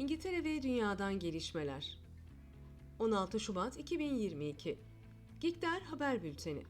İngiltere ve dünyadan gelişmeler. 16 Şubat 2022. Gikter Haber Bülteni.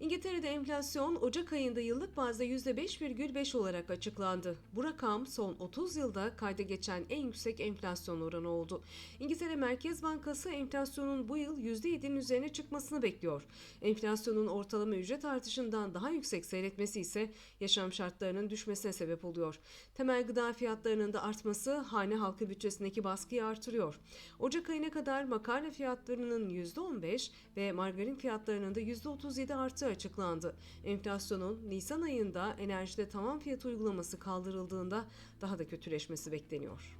İngiltere'de enflasyon Ocak ayında yıllık bazda %5,5 olarak açıklandı. Bu rakam son 30 yılda kayda geçen en yüksek enflasyon oranı oldu. İngiltere Merkez Bankası enflasyonun bu yıl %7'nin üzerine çıkmasını bekliyor. Enflasyonun ortalama ücret artışından daha yüksek seyretmesi ise yaşam şartlarının düşmesine sebep oluyor. Temel gıda fiyatlarının da artması hane halkı bütçesindeki baskıyı artırıyor. Ocak ayına kadar makarna fiyatlarının %15 ve margarin fiyatlarının da %37 arttığı açıklandı. Enflasyonun Nisan ayında enerjide tavan fiyat uygulaması kaldırıldığında daha da kötüleşmesi bekleniyor.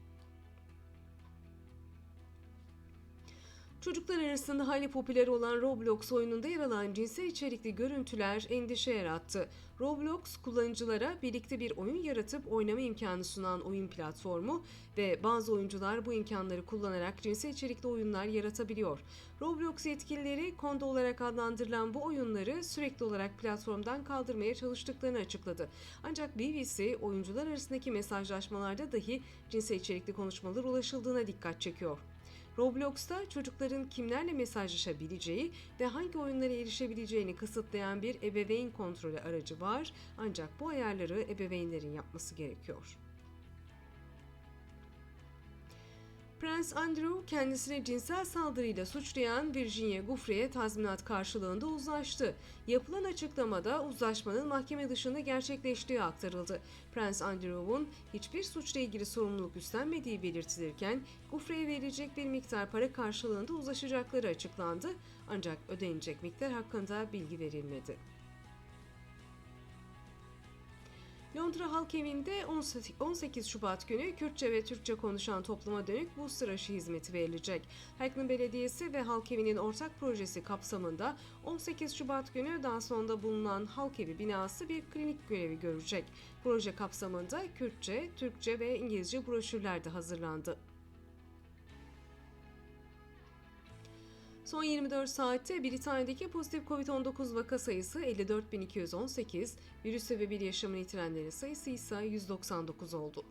Çocuklar arasında hali popüler olan Roblox oyununda yer alan cinsel içerikli görüntüler endişe yarattı. Roblox kullanıcılara birlikte bir oyun yaratıp oynama imkanı sunan oyun platformu ve bazı oyuncular bu imkanları kullanarak cinsel içerikli oyunlar yaratabiliyor. Roblox yetkilileri konda olarak adlandırılan bu oyunları sürekli olarak platformdan kaldırmaya çalıştıklarını açıkladı. Ancak BBC oyuncular arasındaki mesajlaşmalarda dahi cinsel içerikli konuşmalar ulaşıldığına dikkat çekiyor. Roblox'ta çocukların kimlerle mesajlaşabileceği ve hangi oyunlara erişebileceğini kısıtlayan bir ebeveyn kontrolü aracı var ancak bu ayarları ebeveynlerin yapması gerekiyor. Prens Andrew kendisini cinsel saldırıyla suçlayan Virginia Giuffre'ye tazminat karşılığında uzlaştı. Yapılan açıklamada uzlaşmanın mahkeme dışında gerçekleştiği aktarıldı. Prens Andrew'un hiçbir suçla ilgili sorumluluk üstlenmediği belirtilirken Giuffre'ye verilecek bir miktar para karşılığında uzlaşacakları açıklandı ancak ödenecek miktar hakkında bilgi verilmedi. Londra Halk Evi'nde 18 Şubat günü Kürtçe ve Türkçe konuşan topluma dönük booster aşı hizmeti verilecek. Hackney Belediyesi ve Halk Evi'nin ortak projesi kapsamında 18 Şubat günü Danson'da bulunan Halk Evi binası bir klinik görevi görecek. Proje kapsamında Kürtçe, Türkçe ve İngilizce broşürler de hazırlandı. Son 24 saatte Britanya'daki pozitif COVID-19 vaka sayısı 54.218, virüs sebebiyle yaşamını yitirenlerin sayısı ise 199 oldu.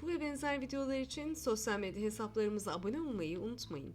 Bu ve benzer videolar için sosyal medya hesaplarımıza abone olmayı unutmayın.